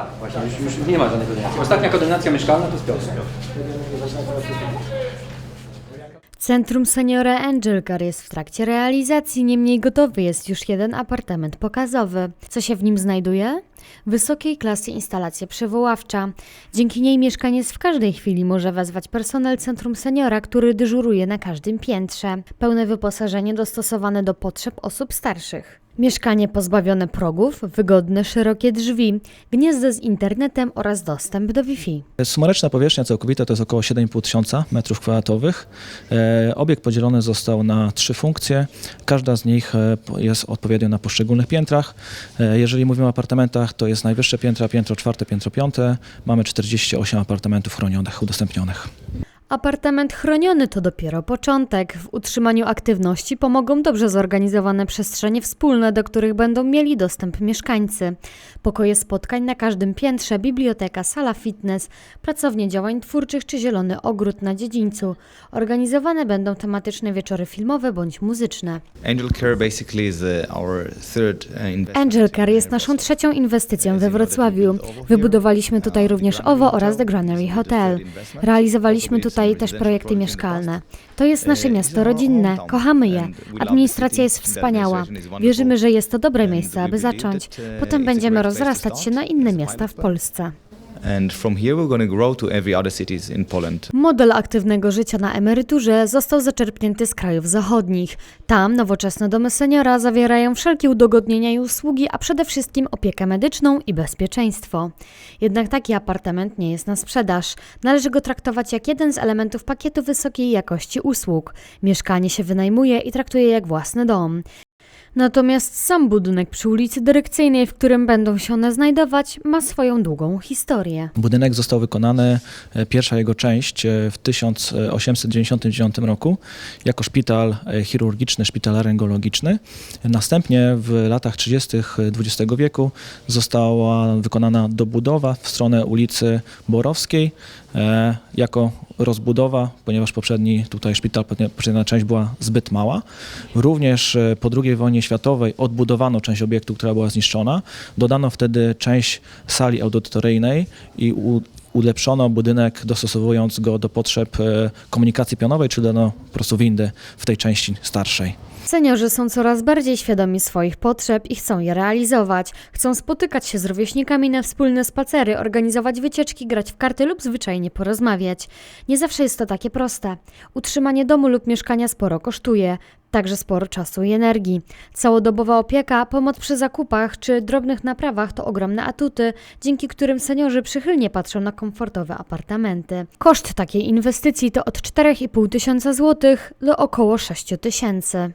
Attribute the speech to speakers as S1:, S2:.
S1: Tak, właśnie, już, już nie ma żadnej koordynacji. Ostatnia koordynacja mieszkalna to z Piotrem.
S2: Centrum Seniora Angelcar jest w trakcie realizacji, niemniej gotowy jest już jeden apartament pokazowy. Co się w nim znajduje? Wysokiej klasy instalacja przewoławcza. Dzięki niej mieszkaniec w każdej chwili może wezwać personel Centrum Seniora, który dyżuruje na każdym piętrze. Pełne wyposażenie dostosowane do potrzeb osób starszych. Mieszkanie pozbawione progów, wygodne, szerokie drzwi, gniazdo z internetem oraz dostęp do Wi-Fi.
S3: Sumaryczna powierzchnia całkowita to jest około 7,5 tysiąca metrów kwadratowych. E, Obiekt podzielony został na trzy funkcje. Każda z nich e, jest odpowiednio na poszczególnych piętrach. E, Jeżeli mówimy o apartamentach, to jest najwyższe piętra, piętro czwarte, piętro piąte. Mamy 48 apartamentów chronionych, udostępnionych.
S2: Apartament chroniony to dopiero początek. W utrzymaniu aktywności pomogą dobrze zorganizowane przestrzenie wspólne, do których będą mieli dostęp mieszkańcy. Pokoje spotkań na każdym piętrze, biblioteka, sala fitness, pracownie działań twórczych czy zielony ogród na dziedzińcu. Organizowane będą tematyczne wieczory filmowe bądź muzyczne.
S4: Angel Care basically is uh, our third uh, investment.
S2: Angelcar jest naszą trzecią inwestycją we Wrocławiu. Wybudowaliśmy tutaj również OWO oraz The Granary Hotel. Realizowaliśmy tutaj też projekty mieszkalne. To jest nasze miasto rodzinne, kochamy je. Administracja jest wspaniała. Wierzymy, że jest to dobre miejsce, aby zacząć. Potem będziemy rozrastać się na inne miasta w Polsce. Model aktywnego życia na emeryturze został zaczerpnięty z krajów zachodnich. Tam nowoczesne domy seniora zawierają wszelkie udogodnienia i usługi, a przede wszystkim opiekę medyczną i bezpieczeństwo. Jednak taki apartament nie jest na sprzedaż. Należy go traktować jak jeden z elementów pakietu wysokiej jakości usług. Mieszkanie się wynajmuje i traktuje jak własny dom. Natomiast sam budynek przy ulicy Dyrekcyjnej, w którym będą się one znajdować, ma swoją długą historię.
S3: Budynek został wykonany, e, pierwsza jego część e, w 1899 roku jako szpital e, chirurgiczny, szpital laryngologiczny. Następnie w latach 30. XX wieku została wykonana dobudowa w stronę ulicy Borowskiej jako rozbudowa, ponieważ poprzedni tutaj szpital, poprzednia część była zbyt mała. Również e, po II wojnie światowej odbudowano część obiektu, która była zniszczona. Dodano wtedy część sali audytoryjnej i u, ulepszono budynek, dostosowując go do potrzeb e, komunikacji pionowej, czy dano po prostu windy w tej części starszej.
S2: Seniorzy są coraz bardziej świadomi swoich potrzeb i chcą je realizować. Chcą spotykać się z rówieśnikami na wspólne spacery, organizować wycieczki, grać w karty lub zwyczajnie porozmawiać. Nie zawsze jest to takie proste. Utrzymanie domu lub mieszkania sporo kosztuje, także sporo czasu i energii. Całodobowa opieka, pomoc przy zakupach czy drobnych naprawach to ogromne atuty, dzięki którym seniorzy przychylnie patrzą na komfortowe apartamenty. Koszt takiej inwestycji to od 4,5 tysiąca złotych do około 6 tysięcy.